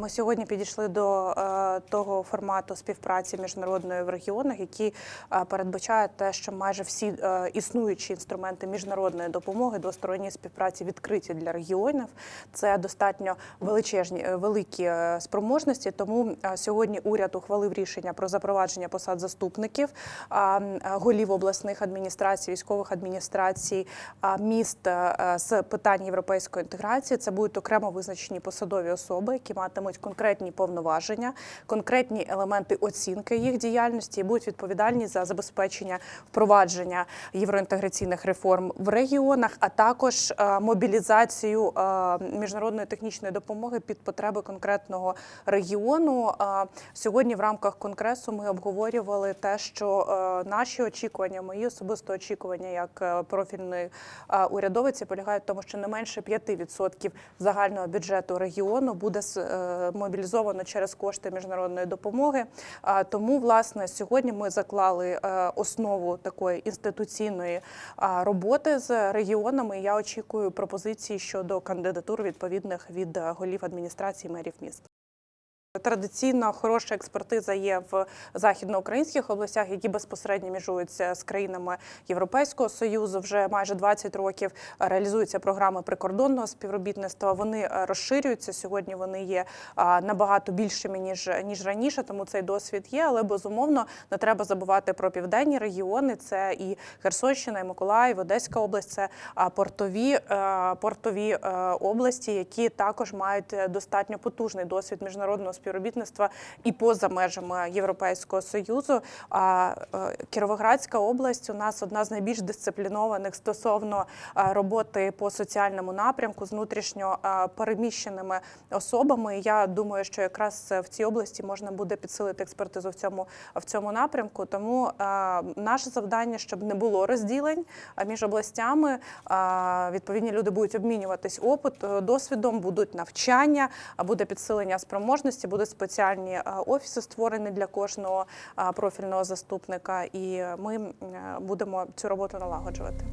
Ми сьогодні підійшли до е, того формату співпраці міжнародної в регіонах, який е, передбачає те, що майже всі е, існуючі інструменти міжнародної допомоги двосторонньої співпраці відкриті для регіонів. Це достатньо величезні великі спроможності. Тому сьогодні уряд ухвалив рішення про запровадження посад заступників, голів обласних адміністрацій, військових адміністрацій, міст з питань європейської інтеграції. Це будуть окремо визначені посадові особи, які матимуть конкретні повноваження, конкретні елементи оцінки їх діяльності і будуть відповідальні за забезпечення впровадження євроінтеграційних реформ в регіонах, а також е, мобілізацію е, міжнародної технічної допомоги під потреби конкретного регіону. Е, Сьогодні в рамках конгресу ми обговорювали те, що наші очікування, мої особисто очікування як профільної урядовиці полягають в тому, що не менше 5% загального бюджету регіону буде мобілізовано через кошти міжнародної допомоги. Тому, власне, сьогодні ми заклали е, основу такої інституційної роботи з регіонами. Я очікую пропозиції щодо кандидатур відповідних від голів адміністрації мерів міст. Традиційно хороша експертиза є в західноукраїнських областях, які безпосередньо межуються з країнами Європейського союзу. Вже майже 20 років реалізуються програми прикордонного співробітництва. Вони е, розширюються сьогодні. Вони є набагато більшими ніж ніж раніше. Тому цей досвід є. Але безумовно не треба забувати про південні регіони. Це і Херсонщина, і Миколаїв, Одеська область. Це портові е, портові е, області, які також мають достатньо потужний досвід міжнародного співробітництва і поза межами Європейського союзу. А е, Кіровоградська область у нас одна з найбільш дисциплінованих стосовно е, роботи по соціальному напрямку з внутрішньо е, переміщеними особами. Я думаю, що якраз в цій області можна буде підсилити експертизу в цьому в цьому напрямку. Тому наше завдання, щоб не було розділень між областями. Відповідні люди будуть обмінюватись опит, досвідом, будуть навчання, буде підсилення спроможності, будуть спеціальні е, офіси створені для кожного е, профільного заступника, і ми е, будемо цю роботу налагоджувати.